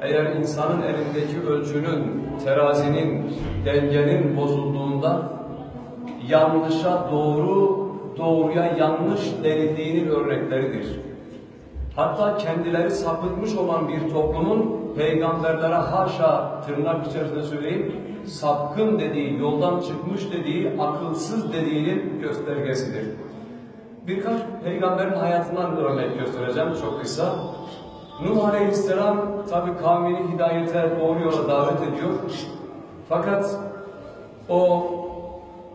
Eğer insanın elindeki ölçünün, terazinin, dengenin bozulduğunda yanlışa doğru, doğruya yanlış denildiğinin örnekleridir. Hatta kendileri sapıtmış olan bir toplumun peygamberlere haşa tırnak içerisinde söyleyeyim sapkın dediği, yoldan çıkmış dediği, akılsız dediğinin göstergesidir. Birkaç peygamberin hayatından örnek göstereceğim çok kısa. Nuh Aleyhisselam tabi kavmini hidayete doğru yola davet ediyor. Fakat o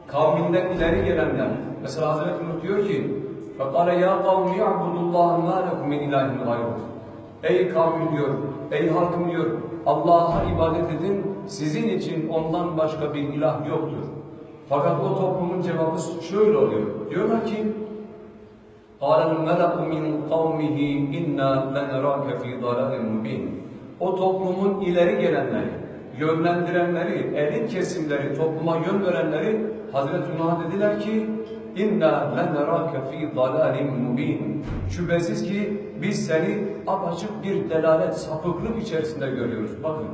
kavminden ileri gelenler, mesela Hazreti Nuh diyor ki فَقَالَ يَا قَوْمِ يَعْبُدُ اللّٰهَ مَا لَكُمْ مِنْ اِلٰهٍ غَيْرُهُ Ey kavmim diyor, ey halkım diyor, Allah'a ibadet edin, sizin için ondan başka bir ilah yoktur. Fakat o toplumun cevabı şöyle oluyor. Diyorlar ki, قال الملأ من قومه إنا لنراك في ضلال مبين. O toplumun ileri gelenleri, yönlendirenleri, elit kesimleri, topluma yön verenleri Hazreti Nuh'a dediler ki inna lenerake fi dalalin mubin. Şüphesiz ki biz seni apaçık bir delalet, sapıklık içerisinde görüyoruz. Bakın.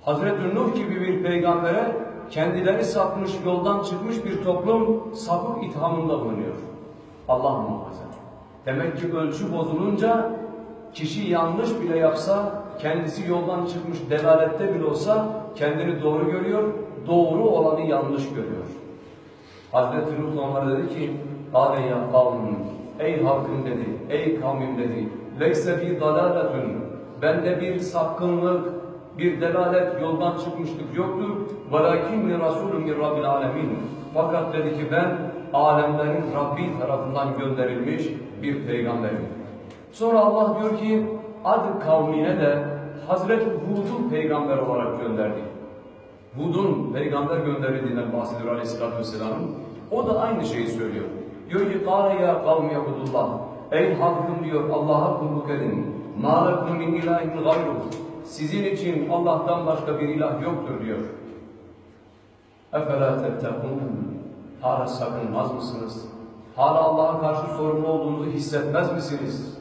Hazreti Nuh gibi bir peygambere kendileri sapmış, yoldan çıkmış bir toplum sapık ithamında bulunuyor. Allah muhafaza. Demek ki ölçü bozulunca kişi yanlış bile yapsa, kendisi yoldan çıkmış delalette bile olsa kendini doğru görüyor, doğru olanı yanlış görüyor. Hazreti Nuh onlara dedi ki, Kâle ya kavmin, ey halkım dedi, ey kavmim dedi, leyse bir dalaletun, bende bir sapkınlık, bir delalet yoldan çıkmışlık yoktur. وَلَاكِنْ رَسُولٌ مِنْ رَبِّ الْعَالَمِينَ Fakat dedi ki ben alemlerin Rabbi tarafından gönderilmiş bir peygamberim. Sonra Allah diyor ki Ad kavmine de Hazreti Hud'un peygamber olarak gönderdik. Hud'un peygamber gönderildiğinden bahsediyor Aleyhisselatü Vesselam. O da aynı şeyi söylüyor. Diyor ki قَالَ يَا قَوْمِ يَبُدُ Ey halkım diyor Allah'a kulluk edin. مَا لَكُمْ مِنْ اِلَٰهِمْ غَيْرُهُ Sizin için Allah'tan başka bir ilah yoktur diyor. اَفَلَا تَتَّقُونَ Hala sakınmaz mısınız? Hala Allah'a karşı sorumlu olduğunuzu hissetmez misiniz?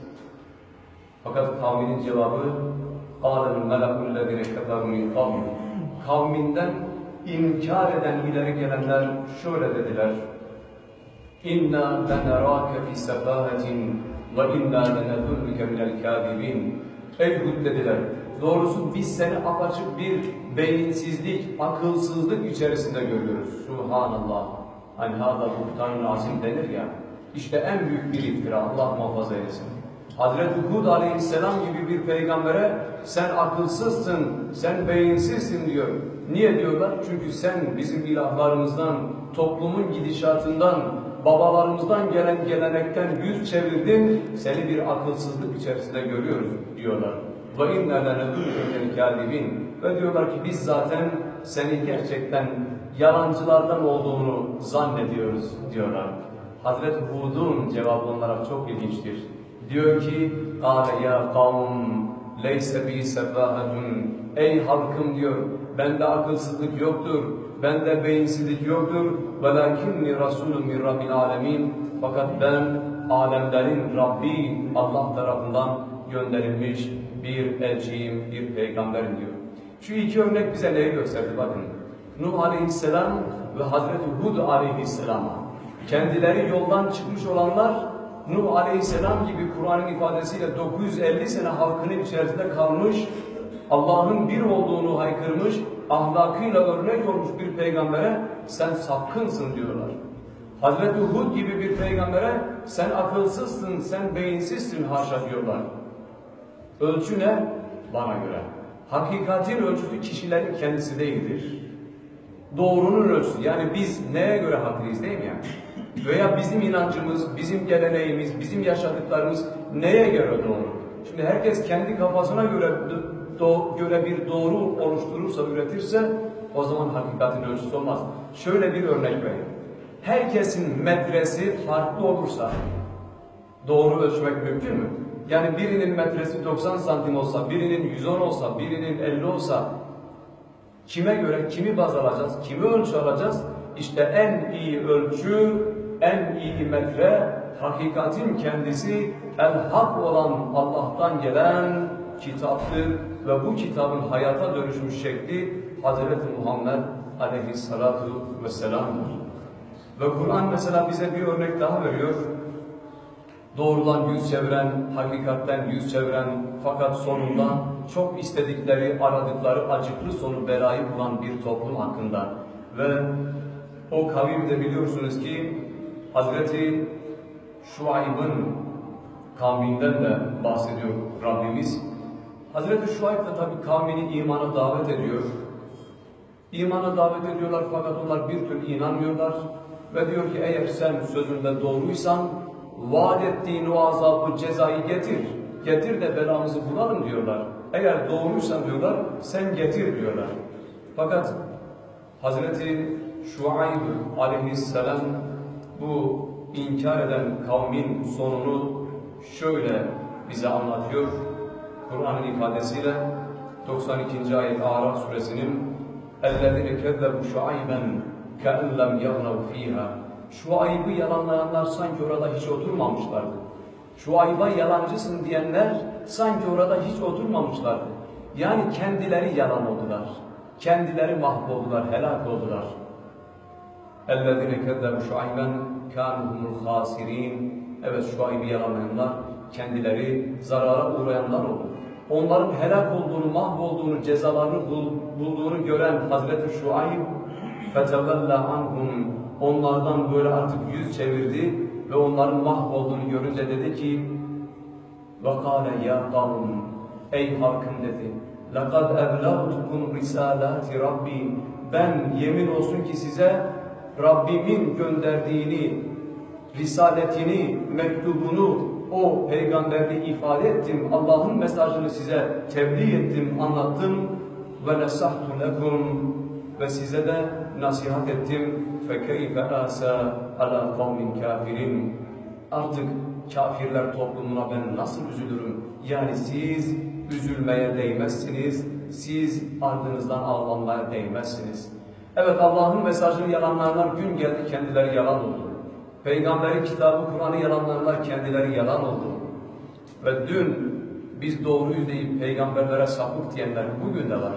Fakat kavminin cevabı قَالَ الْمَلَكُ الَّذِينَ كَفَرُوا مِنْ قَوْمٍ Kavminden inkar eden ileri gelenler şöyle dediler. İnna lenerâke fî sefâhetin ve innâ lenedûnke minel kâdibîn. Ey Hud dediler. Doğrusu biz seni apaçık bir beyinsizlik, akılsızlık içerisinde görüyoruz. Subhanallah. Hani hâdâ buhtan azim denir ya. İşte en büyük bir iftira. Allah muhafaza eylesin. Hazreti Hud aleyhisselam gibi bir peygambere sen akılsızsın, sen beyinsizsin diyor. Niye diyorlar? Çünkü sen bizim ilahlarımızdan, toplumun gidişatından, babalarımızdan gelen gelenekten yüz çevirdin, seni bir akılsızlık içerisinde görüyoruz diyorlar. وَاِنَّا لَنَدُلُّكَ الْكَاذِبِينَ Ve diyorlar ki biz zaten senin gerçekten yalancılardan olduğunu zannediyoruz diyorlar. Hazreti Hud'un cevabı onlara çok ilginçtir. Diyor ki قَالَ يَا قَوْمْ لَيْسَ بِي سَفَاهَةٌ Ey halkım diyor, bende akılsızlık yoktur, bende beyinsizlik yoktur. وَلَكِنِّي رَسُولٌ مِنْ رَبِّ الْعَالَمِينَ Fakat ben alemlerin Rabbi Allah tarafından gönderilmiş bir elçiyim, bir peygamberim diyor. Şu iki örnek bize neyi gösterdi bakın. Nuh aleyhisselam ve Hazreti Hud aleyhisselam. Kendileri yoldan çıkmış olanlar Nuh Aleyhisselam gibi Kur'an'ın ifadesiyle 950 sene halkının içerisinde kalmış, Allah'ın bir olduğunu haykırmış, ahlakıyla örnek olmuş bir peygambere sen sapkınsın diyorlar. Hazreti Hud gibi bir peygambere sen akılsızsın, sen beyinsizsin haşa diyorlar. Ölçü ne? Bana göre. Hakikatin ölçüsü kişilerin kendisi değildir. Doğrunun ölçüsü. Yani biz neye göre haklıyız değil mi yani? Veya bizim inancımız, bizim geleneğimiz, bizim yaşadıklarımız neye göre doğru? Şimdi herkes kendi kafasına göre do, göre bir doğru oluşturursa, üretirse o zaman hakikatin ölçüsü olmaz. Şöyle bir örnek vereyim. Herkesin metresi farklı olursa doğru ölçmek mümkün mü? Yani birinin metresi 90 santim olsa, birinin 110 olsa, birinin 50 olsa kime göre, kimi baz alacağız, kimi ölçü alacağız? İşte en iyi ölçü, en iyi metre, hakikatin kendisi, el hak olan Allah'tan gelen kitaptır ve bu kitabın hayata dönüşmüş şekli Hazreti Muhammed aleyhissalatu vesselam'dır. Ve Kur'an mesela bize bir örnek daha veriyor. Doğrudan yüz çeviren, hakikatten yüz çeviren fakat sonunda çok istedikleri, aradıkları acıklı sonu belayı bulan bir toplum hakkında. Ve o kavimde biliyorsunuz ki Hazreti Şuayb'ın kavminden de bahsediyor Rabbimiz. Hazreti Şuayb da tabi kavmini imana davet ediyor. İmana davet ediyorlar fakat onlar bir türlü inanmıyorlar. Ve diyor ki eğer sen sözünde doğruysan vaat ettiğin o azabı cezayı getir. Getir de belamızı bulalım diyorlar. Eğer doğruysan diyorlar sen getir diyorlar. Fakat Hazreti Şuayb aleyhisselam bu inkar eden kavmin sonunu şöyle bize anlatıyor. Kur'an'ın ifadesiyle 92. ayet Araf suresinin اَلَّذِينَ كَذَّبُوا شُعَيْبًا كَاَنْ لَمْ يَغْنَوْا ف۪يهَا Şu ayıbı yalanlayanlar sanki orada hiç oturmamışlardı. Şu ayıba yalancısın diyenler sanki orada hiç oturmamışlardı. Yani kendileri yalan oldular. Kendileri mahvoldular, helak oldular. اَلَّذِينَ كَذَّبُوا شُعَيْبًا كَانُوا هُمُ الْخَاسِرِينَ Evet şu ayıbı yalanlayanlar kendileri zarara uğrayanlar oldu. Onların helak olduğunu, mahvolduğunu, cezalarını bul- bulduğunu gören Hazreti Şuayb فَتَوَلَّ عَنْهُمْ Onlardan böyle artık yüz çevirdi ve onların mahvolduğunu görünce dedi ki وَقَالَ يَا قَوْمُ Ey halkım dedi لَقَدْ اَبْلَغْتُكُمْ رِسَالَاتِ رَبِّي Ben yemin olsun ki size Rabbimin gönderdiğini, risaletini, mektubunu, o peygamberliği ifade ettim. Allah'ın mesajını size tebliğ ettim, anlattım. Ve nesahtu lekum ve size de nasihat ettim. Fekeyfe asa ala kavmin kafirin. Artık kafirler toplumuna ben nasıl üzülürüm? Yani siz üzülmeye değmezsiniz. Siz ardınızdan ağlanmaya değmezsiniz. Evet Allah'ın mesajını yalanlayanlar gün geldi kendileri yalan oldu. Peygamberin kitabı Kur'an'ı yalanlayanlar kendileri yalan oldu. Ve dün biz doğruyuz deyip peygamberlere sapık diyenler bugün de var.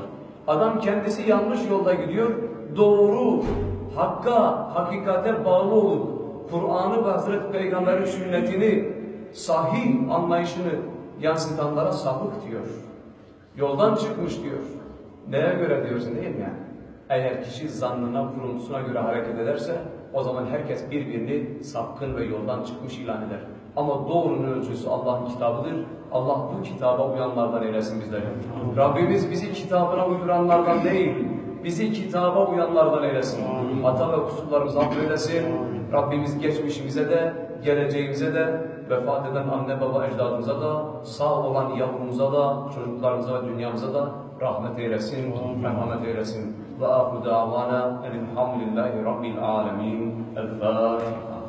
Adam kendisi yanlış yolda gidiyor, doğru, hakka, hakikate bağlı olup Kur'an'ı ve Hazreti Peygamber'in sünnetini, sahih anlayışını yansıtanlara sapık diyor. Yoldan çıkmış diyor. Neye göre diyorsun değil mi yani? Eğer kişi zannına, kuruntusuna göre hareket ederse o zaman herkes birbirini sapkın ve yoldan çıkmış ilan eder. Ama doğrunun ölçüsü Allah'ın kitabıdır. Allah bu kitaba uyanlardan eylesin bizleri. Rabbimiz bizi kitabına uyduranlardan değil, bizi kitaba uyanlardan eylesin. Hata ve kusurlarımızı affeylesin. Rabbimiz geçmişimize de, geleceğimize de, vefat eden anne baba ecdadımıza da, sağ olan yavrumuza da, çocuklarımıza ve dünyamıza da rahmet eylesin, merhamet eylesin. Ve ahlu davana elhamdülillahi rabbil alemin. El Fatiha.